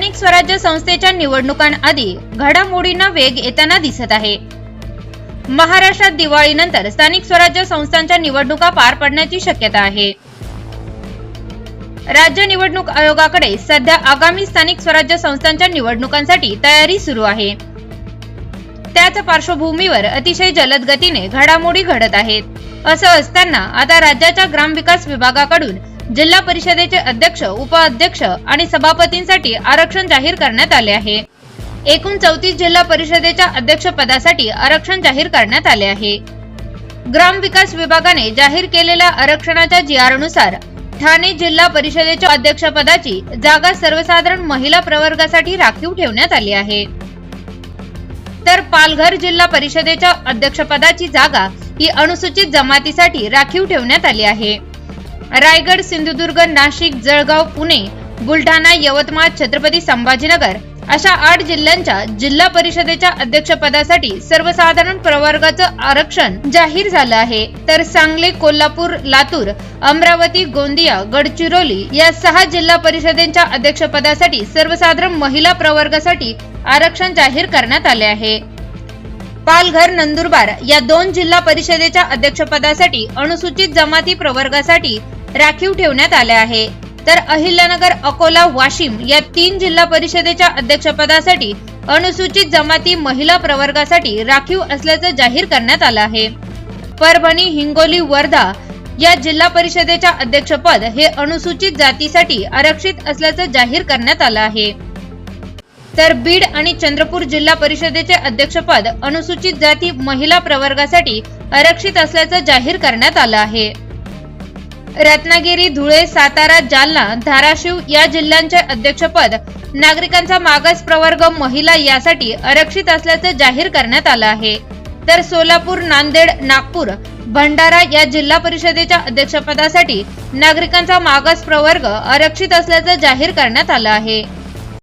स्थानिक स्वराज्य संस्थेच्या निवडणुकांआधी घडामोडींना वेग येताना दिसत आहे. महाराष्ट्रात दिवाळीनंतर स्थानिक स्वराज्य संस्थांच्या निवडणुका पार पडण्याची शक्यता आहे. राज्य निवडणूक आयोगाकडे सध्या आगामी स्थानिक स्वराज्य संस्थांच्या निवडणुकांसाठी तयारी सुरू आहे. त्याच पार्श्वभूमीवर अतिशय जलद गतीने घडामोडी घडत आहेत. असं असताना आता राज्याच्या ग्रामविकास विभागाकडून जिल्हा परिषदेचे अध्यक्ष उपाध्यक्ष आणि सभापतींसाठी आरक्षण जाहीर करण्यात आले आहे. एकूण चौतीस जिल्हा परिषदेच्या अध्यक्षपदासाठी आरक्षण जाहीर करण्यात आले आहे. ग्रामविकास विभागाने जाहीर केलेल्या आरक्षणाच्या जीआरनुसार ठाणे जिल्हा परिषदेच्या अध्यक्षपदाची जागा सर्वसाधारण महिला प्रवर्गासाठी राखीव ठेवण्यात आली आहे. तर पालघर जिल्हा परिषदेच्या अध्यक्षपदाची जागा ही अनुसूचित जमातीसाठी राखीव ठेवण्यात आली आहे. रायगड सिंधुदुर्ग नाशिक जळगाव पुणे बुलढाणा यवतमाळ छत्रपती संभाजीनगर अशा आठ जिल्ह्यांच्या जिल्हा परिषदेच्या अध्यक्षपदासाठी सर्वसाधारण प्रवर्गाचं आरक्षण जाहीर झालं आहे. तर सांगली कोल्हापूर लातूर अमरावती गोंदिया गडचिरोली या सहा जिल्हा परिषदेच्या अध्यक्षपदासाठी सर्वसाधारण महिला प्रवर्गासाठी आरक्षण जाहीर करण्यात आले आहे. पालघर नंदुरबार या दोन जिल्हा परिषदेच्या अध्यक्षपदासाठी अनुसूचित जमाती प्रवर्गासाठी राखीव ठेवण्यात आले आहे. तर अहिल्यानगर अकोला वाशिम या तीन जिल्हा परिषदेच्या अध्यक्षपदासाठी अनुसूचित जमाती महिला प्रवर्गासाठी राखीव असल्याचं जाहीर करण्यात आलं आहे. परभणी हिंगोली वर्धा या जिल्हा परिषदेच्या अध्यक्षपद हे अनुसूचित जातीसाठी आरक्षित असल्याचं जाहीर करण्यात आलं आहे. तर बीड आणि चंद्रपूर जिल्हा परिषदेचे अध्यक्षपद अनुसूचित जाती महिला प्रवर्गासाठी आरक्षित असल्याचं जाहीर करण्यात आलं आहे. रत्नागिरी धुळे सातारा जालना धाराशिव या जिल्ह्यांचे अध्यक्षपद नागरिकांचा मागास प्रवर्ग महिला यासाठी आरक्षित असल्याचं जाहीर करण्यात आलं आहे. तर सोलापूर नांदेड नागपूर भंडारा या जिल्हा परिषदेच्या अध्यक्षपदासाठी नागरिकांचा मागास प्रवर्ग आरक्षित असल्याचं जाहीर करण्यात आलं आहे.